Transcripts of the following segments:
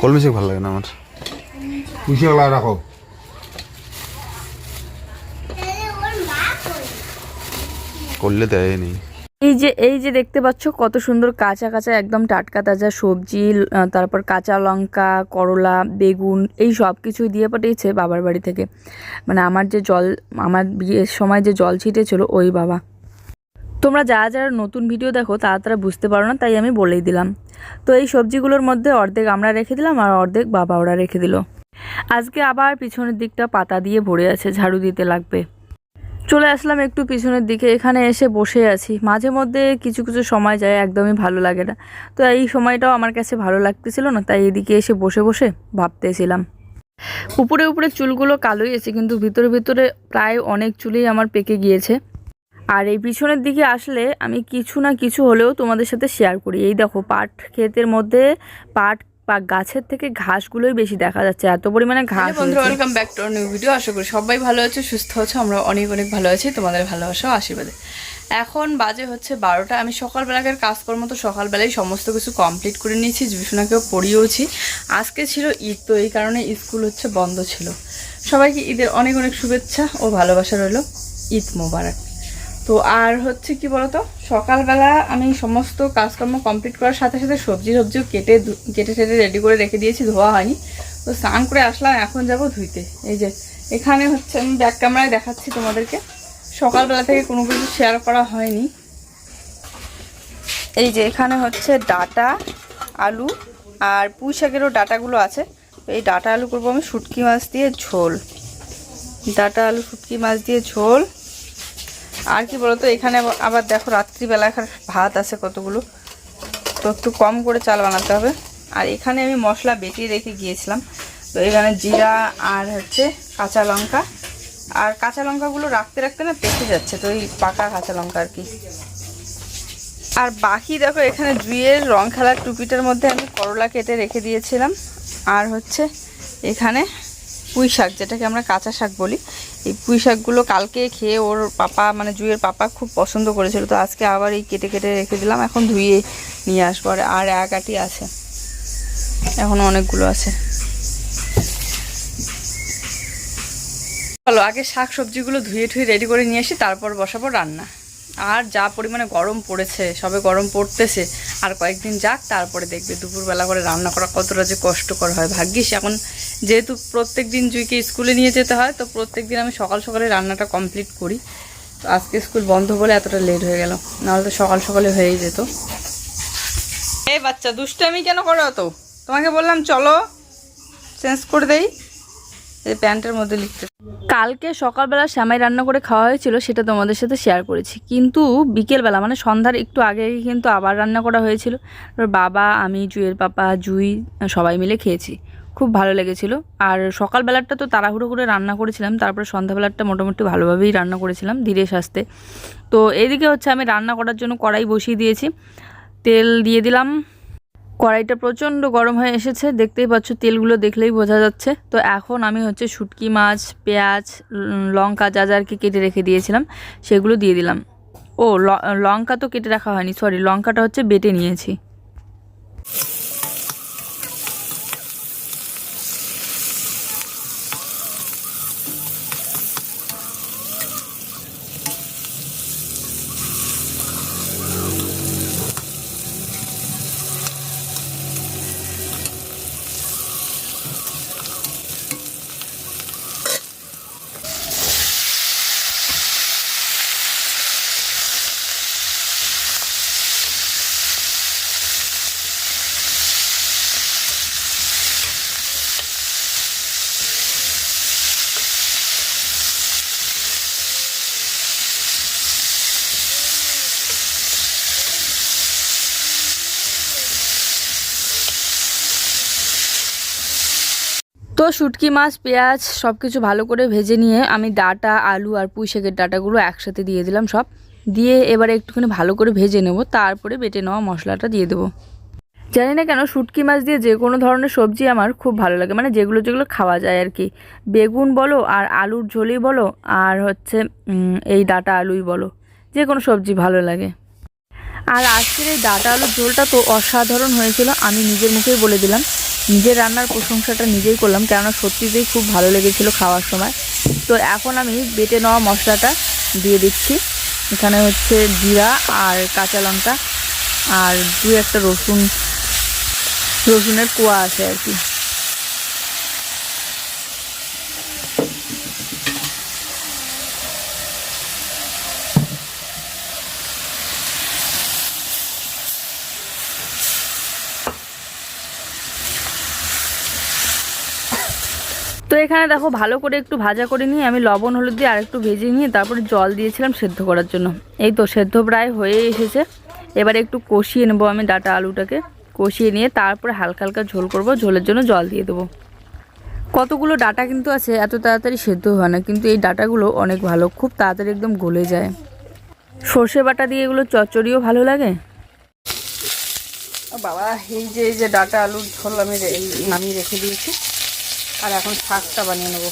কলমি শাক ভালো লাগে না আমার? লাগা রাখো। করলে দেয় নেই এই যে এই যে দেখতে পাচ্ছ কত সুন্দর কাঁচা কাঁচা একদম টাটকা তাজা সবজি তারপর কাঁচা লঙ্কা করলা বেগুন এই সব কিছুই দিয়ে পাঠিয়েছে বাবার বাড়ি থেকে। মানে আমার যে জল আমার বিয়ের সময় যে জল ছিটেছিল ওই বাবা। তোমরা যারা যারা নতুন ভিডিও দেখো, তারা তারা বুঝতে পারো না, তাই আমি বলেই দিলাম। তো এই সবজিগুলোর মধ্যে অর্ধেক আমরা রেখে দিলাম আর অর্ধেক বাবা ওরা রেখে দিল। আজকে আবার পিছনের দিকটা পাতা দিয়ে ভরে আছে, ঝাড়ু দিতে লাগবে। চলে আসলাম একটু পিছনের দিকে, এখানে এসে বসে আছি। মাঝে মধ্যে কিছু কিছু সময় যায়, একদমই ভালো লাগে না। তো এই সময়টাও আমার কাছে ভালো লাগতেছিল না, তাই এদিকে এসে বসে বসে ভাবতেছিলাম। উপরে উপরে চুলগুলো কালোই আছে, কিন্তু ভিতরে ভিতরে প্রায় অনেক চুলই আমার পেকে গিয়েছে। আর এই পিছনের দিকে আসলে আমি কিছু না কিছু হলেও তোমাদের সাথে শেয়ার করি। এই দেখো পাট ক্ষেতের মধ্যে পাট বা গাছের থেকে ঘাসগুলোই বেশি দেখা যাচ্ছে। এত পরিমাণে ঘাস হয়েছে। Welcome back to new video আশা করি সবাই ভালো আছে সুস্থ আছে আমরা অনেক অনেক ভালো আছি। তোমাদের ভালোবাসা আশীর্বাদে। এখন বাজে হচ্ছে বারোটা। আমি সকালবেলাকার কাজকর্ম তো সকালবেলায় সমস্ত কিছু কমপ্লিট করে নিয়েছি বিষ্ণুনাকেও পড়িয়েওছি। আজকে ছিল ঈদ তো এই কারণে স্কুল হচ্ছে বন্ধ ছিল। সবাইকে ঈদের অনেক অনেক শুভেচ্ছা ও ভালোবাসা রইল। ঈদ মোবারক। তো আর হচ্ছে কি বলতো? সকালবেলা আমি সমস্ত কাজকর্ম কমপ্লিট করার সাথে সাথে সবজি সবজিও কেটে কেটে টেটে রেডি করে রেখে দিয়েছি, ধোয়া হয়নি। তো স্নান করে আসলাম, এখন যাব ধুইতে। এই যে, এখানে হচ্ছে আমি ব্যাক ক্যামেরায় দেখাচ্ছি তোমাদেরকে। সকালবেলা থেকে কোনো কিছু শেয়ার করা হয়নি। এই যে, এখানে হচ্ছে ডাটা, আলু আর পুঁই শাকেরও ডাটাগুলো আছে। তো এই ডাটা আলু করব আমি শুটকি মাছ দিয়ে ঝোল। ডাটা আলু শুটকি মাছ দিয়ে ঝোল। আর কি বলতো, এখানে আবার- দেখো রাত্রিবেলা এখানে ভাত আছে কতগুলো। তো একটু কম করে চাল বানাতে হবে। আর এখানে আমি মশলা বেটে রেখে গিয়েছিলাম। তো এখানে জিরা আর হচ্ছে কাঁচা লঙ্কা। আর কাঁচা লঙ্কাগুলো রাখতে রাখতে না পেকে যাচ্ছে, তো এই পাকা কাঁচা লঙ্কা আর কি। আর বাকি দেখো, এখানে জুইয়ের রং খেলার টুপিটার মধ্যে আমি করলা কেটে রেখে দিয়েছিলাম। আর হচ্ছে এখানে পুঁই শাক, যেটাকে আমরা কাঁচা শাক বলি। এই পুঁই শাকগুলো কালকে খেয়ে ওর পাপা মানে জুয়ের পাপা খুব পছন্দ করেছিল। তো আজকে আবার এই কেটে কেটে রেখে দিলাম, এখন ধুয়ে নিয়ে আসব। আর আর এক আটি আছে। এখনও অনেকগুলো আছে। চলো, আগে শাক সবজিগুলো ধুয়ে ঠুয়ে রেডি করে নিয়ে আসি তারপর বসাবো রান্না। আর যা পরিমাণে গরম পড়েছে, সবে গরম পড়তেছে, আর কয়েকদিন যাক, তারপরে দেখবে দুপুরবেলা করে রান্না করা কতটা যে কষ্টকর হয়। ভাগ্যিস এখন যেহেতু প্রত্যেক দিন জুইকে স্কুলে নিয়ে যেতে হয়, তো প্রত্যেক দিন আমি সকাল সকালে রান্নাটা কমপ্লিট করি। তো আজকে স্কুল বন্ধ বলে এতটা লেট হয়ে গেল, নাহলে তো সকাল সকালে হয়েই যেত। এই বাচ্চা, দুষ্টামি কেন করো তো তোমাকে বললাম, চলো চেঞ্জ করে দেই। এই প্যান্টের মধ্যে লিখতে কালকে সকালবেলা শ্যামাই রান্না করে খাওয়া হয়েছিল, সেটা তোমাদের সাথে শেয়ার করেছি। কিন্তু বিকেলবেলা মানে সন্ধ্যার একটু আগে কিন্তু আবার রান্না করা হয়েছিল। বাবা, আমি, জুয়ের পাপা, জুই, সবাই মিলে খেয়েছি। খুব ভালো লেগেছিল। আর সকালবেলাটা তো তাড়াহুড়ো করে রান্না করেছিলাম, তারপরে সন্ধ্যাবেলাটা মোটামুটি ভালোভাবেই রান্না করেছিলাম, ধীরে সাস্তে তো এদিকে হচ্ছে আমি রান্না করার জন্য কড়াই বসিয়ে দিয়েছি। তেল দিয়ে দিলাম কড়াইটা প্রচণ্ড গরম হয়ে এসেছে। দেখতেই পাচ্ছ, তেলগুলো দেখলেই বোঝা যাচ্ছে। তো এখন আমি হচ্ছে শুটকি মাছ, পেঁয়াজ লঙ্কা যা যা কেটে রেখে দিয়েছিলাম, সেগুলো দিয়ে দিলাম। ও লঙ্কা তো কেটে রাখা হয়নি সরি লঙ্কাটা হচ্ছে বেটে নিয়েছি। তো শুটকি মাছ, পেঁয়াজ সব কিছু ভালো করে ভেজে নিয়ে আমি ডাটা, আলু আর পুঁই শাকের ডাটাগুলো একসাথে দিয়ে দিলাম সব। দিয়ে এবারে একটুখানি ভালো করে ভেজে নেব, তারপরে বেটে নেওয়া মশলাটা দিয়ে দেবো। জানি না কেন শুটকি মাছ দিয়ে যে কোনো ধরনের সবজি আমার খুব ভালো লাগে মানে যেগুলো যেগুলো খাওয়া যায় আর কি। বেগুন বলো আর আলুর ঝোলই বলো আর হচ্ছে এই ডাটা আলুই বলো, যে কোনো সবজি ভালো লাগে। আর আজকের এই ডাটা আলুর ঝোলটা তো অসাধারণ হয়েছিল, আমি নিজের মুখেই বলে দিলাম। নিজের রান্নার প্রশংসাটা নিজেই করলাম, কেননা সত্যিতেই খুব ভালো লেগেছিলো খাওয়ার সময়। তো এখন আমি বেটে নেওয়া মশলাটা দিয়ে দিচ্ছি। এখানে হচ্ছে জিরা আর কাঁচা লঙ্কা আর দু একটা রসুন, রসুনের কুয়া আছে আর কি। এখানে দেখো ভালো করে একটু ভাজা করে নিয়ে আমি লবণ, হলুদ দিয়ে আরেকটু ভেজে নিয়ে তারপরে জল দিয়েছিলাম সেদ্ধ করার জন্য। এই তো সেদ্ধ প্রায় হয়ে এসেছে। এবারে একটু কষিয়ে নেব আমি ডাটা আলুটাকে। কষিয়ে নিয়ে তারপরে হালকা হালকা ঝোল করব, ঝোলের জন্য জল দিয়ে দেবো। কতগুলো ডাটা কিন্তু আছে, এত তাড়াতাড়ি সেদ্ধ হয় না, কিন্তু এই ডাটাগুলো অনেক ভালো, খুব তাড়াতাড়ি একদম গলে যায়। সর্ষে বাটা দিয়ে এগুলো চচ্চড়িও ভালো লাগে? বাবা, এই যে এই যে ডাটা আলুর ঝোল আমি নামিয়ে রেখে দিয়েছি। আর এখন শাকটা বানিয়ে নেব।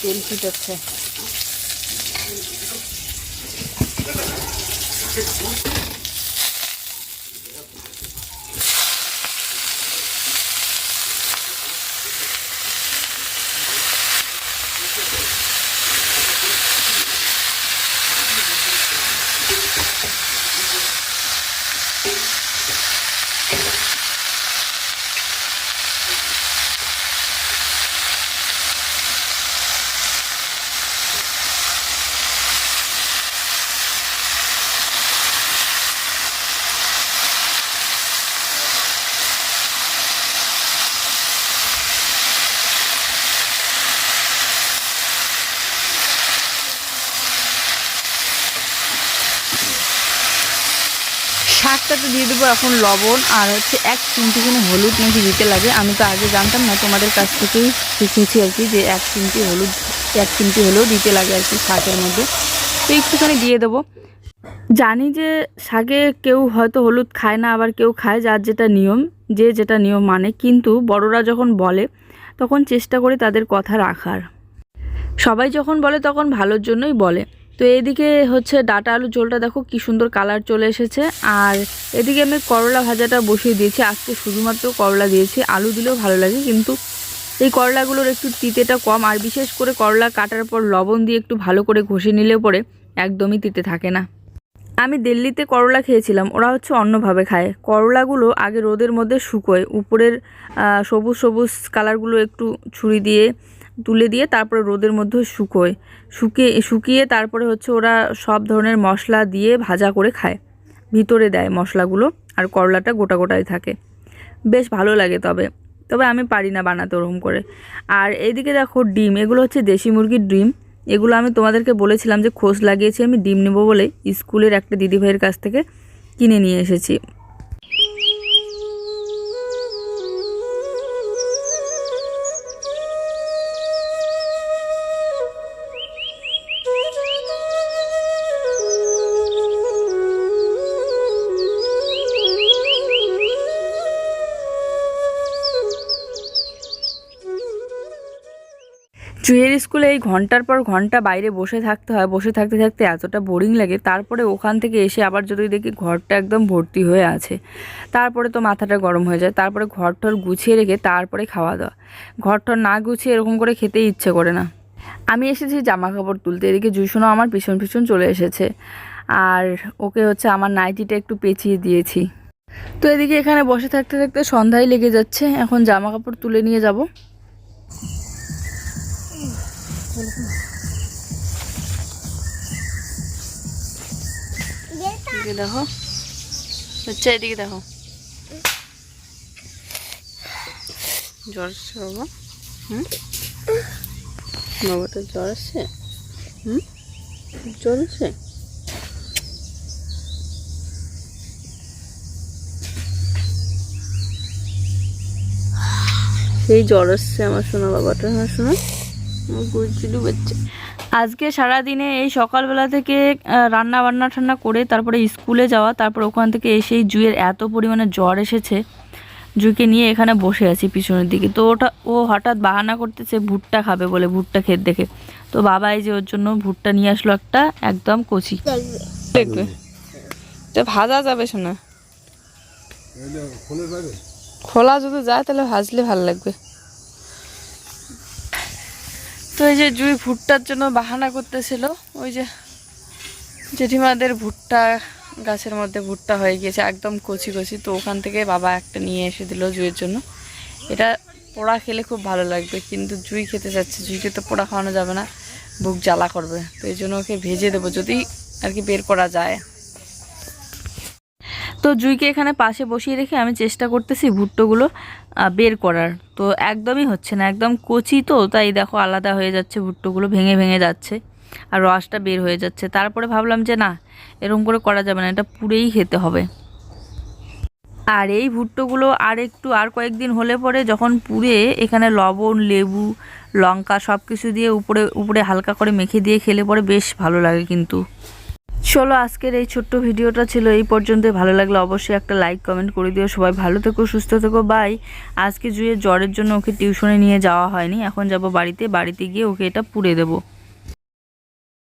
তেল ফুটাচ্ছে শাকটাতে দিয়ে দেবো এখন লবণ আর হচ্ছে এক চিমটিখানি হলুদ নাকি দিতে লাগে। আমি তো আগে জানতাম না তোমাদের কাছ থেকেই শিখেছি আর কি যে এক চিমটি হলুদ, এক চিমটি হলেও দিতে লাগে আর কি শাকের মধ্যে। তো একটুখানি দিয়ে দেবো। জানি যে শাকে কেউ হয়তো হলুদ খায় না, আবার কেউ খায় যার যেটা নিয়ম, যে যেটা নিয়ম মানে। কিন্তু বড়রা যখন বলে, তখন চেষ্টা করি তাদের কথা রাখার। সবাই যখন বলে তখন ভালোর জন্যই বলে। তো এদিকে হচ্ছে ডাটা আলু ঝোলটা দেখো কি সুন্দর কালার চলে এসেছে। আর এদিকে আমি করলা ভাজাটা বসিয়ে দিয়েছি। আজকে শুধুমাত্র করলা দিয়েছি। আলু দিলেও ভালো লাগে, কিন্তু এই করলাগুলোর একটু তিতেটা কম। আর বিশেষ করে করলা কাটার পর লবণ দিয়ে একটু ভালো করে ঘষে নিলে পরে একদমই তিতে থাকে না। আমি দিল্লিতে করলা খেয়েছিলাম, ওরা হচ্ছে অন্যভাবে খায়। করলাগুলো আগে রোদের মধ্যে শুকোয়, উপরের সবুজ সবুজ কালারগুলো একটু ছুরি দিয়ে তুলে দিয়ে তারপরে রোদের মধ্যে শুকোয়। শুকিয়ে শুকিয়ে তারপরে হচ্ছে ওরা সব ধরনের মশলা দিয়ে ভাজা করে খায়। ভিতরে দেয় মশলাগুলো আর করলাটা গোটা গোটাই থাকে। বেশ ভালো লাগে তবে। তবে আমি পারি না বানাতে ওরকম করে। আর এইদিকে দেখো ডিম, এগুলো হচ্ছে দেশি মুরগির ডিম। এগুলো আমি তোমাদেরকে বলেছিলাম যে খোঁজ লাগিয়েছি, আমি ডিম নেব বলে স্কুলের একটা দিদিভাইয়ের কাছ থেকে কিনে নিয়ে এসেছি। জুয়ের স্কুলে এই ঘণ্টার পর ঘণ্টা বাইরে বসে থাকতে হয়, বসে থাকতে থাকতে এতটা বোরিং লাগে, তারপরে ওখান থেকে এসে আবার যদি দেখি ঘরটা একদম ভর্তি হয়ে আছে। তারপরে তো মাথাটা গরম হয়ে যায়, তারপরে ঘর টর গুছিয়ে রেখে তারপরে খাওয়া দাওয়া। ঘর টর না গুছিয়ে এরকম করে খেতেই ইচ্ছে করে না। আমি এসেছি জামা কাপড় তুলতে, এদিকে জুসুনও আমার পিছন পিছন চলে এসেছে। আর ওকে হচ্ছে আমার নাইটিটা একটু পেঁচিয়ে দিয়েছি। তো এদিকে এখানে বসে থাকতে থাকতে সন্ধ্যায় লেগে যাচ্ছে, এখন জামা কাপড় তুলে নিয়ে যাব। দেখো। হচ্ছে এদিকে দেখো। জ্বর আসছে বাবা। হুম? বাবাটা জ্বর আসছে? হুম? জ্বর আছে সেই জ্বর আসছে আমার শোনা বাবাটা হ্যাঁ শোনা বাচ্চা। আজকে সারাদিনে এই সকালবেলা থেকে রান্না বান্না ঠান্না করে তারপরে স্কুলে যাওয়া তারপর ওখান থেকে এসেই জুয়ের এত পরিমাণে জ্বর এসেছে জুইকে নিয়ে এখানে বসে আছি পিছনের দিকে। তো ওটা ও হঠাৎ বাহানা করতেছে ভুট্টা খাবে বলে ভুট্টা খেত দেখে। তো বাবা এই যে ওর জন্য ভুট্টা নিয়ে আসলো একটা একদম কচি। দেখবে। এটা ভাজা যাবে শোনা। খোলা যদি যায় তাহলে ভাজলে ভালো লাগবে। তো এই যে জুই ভুট্টার জন্য বাহানা করতেছিল, ওই যে জেঠিমাদের ভুট্টা, গাছের মধ্যে ভুট্টা হয়ে গিয়েছে, একদম কচি কচি। তো ওখান থেকে বাবা একটা নিয়ে এসে দিল জুইয়ের জন্য। এটা পোড়া খেলে খুব ভালো লাগবে, কিন্তু জুই খেতে চাচ্ছে, জুইকে তো পোড়া খাওয়ানো যাবে না, বুক জ্বালা করবে। তো এই জন্য ওকে ভেজে দেবো, যদি আর কি বের করা যায়। তো জুইকে এখানে পাশে বসিয়ে রেখে আমি চেষ্টা করতেছি ভুট্টোগুলো বের করার। তো একদমই হচ্ছে না, একদম কচি তো, তাই দেখো আলাদা হয়ে যাচ্ছে ভুট্টোগুলো, ভেঙে ভেঙে যাচ্ছে আর রসটা বের হয়ে যাচ্ছে। তারপরে ভাবলাম যে না, এরকম করে করা যাবে না, এটা পুরেই খেতে হবে। আর এই ভুট্টোগুলো আর একটু, আর কয়েকদিন হলে পরে যখন পুড়ে, এখানে লবণ, লেবু, লঙ্কা সব কিছু দিয়ে উপরে উপরে হালকা করে মেখে দিয়ে খেলে পরে বেশ ভালো লাগে কিন্তু। চলো আজকের এই ছোট্ট ভিডিওটা ছিল এই পর্যন্ত ভালো লাগলে অবশ্যই একটা লাইক কমেন্ট করে দিও। সবাই ভালো থেকো, সুস্থ থেকো বাই আজকে জুয়ে জ্বরের জন্য ওকে টিউশনে নিয়ে যাওয়া হয়নি। এখন যাব বাড়িতে। বাড়িতে গিয়ে ওকে এটা পুড়ে দেবো।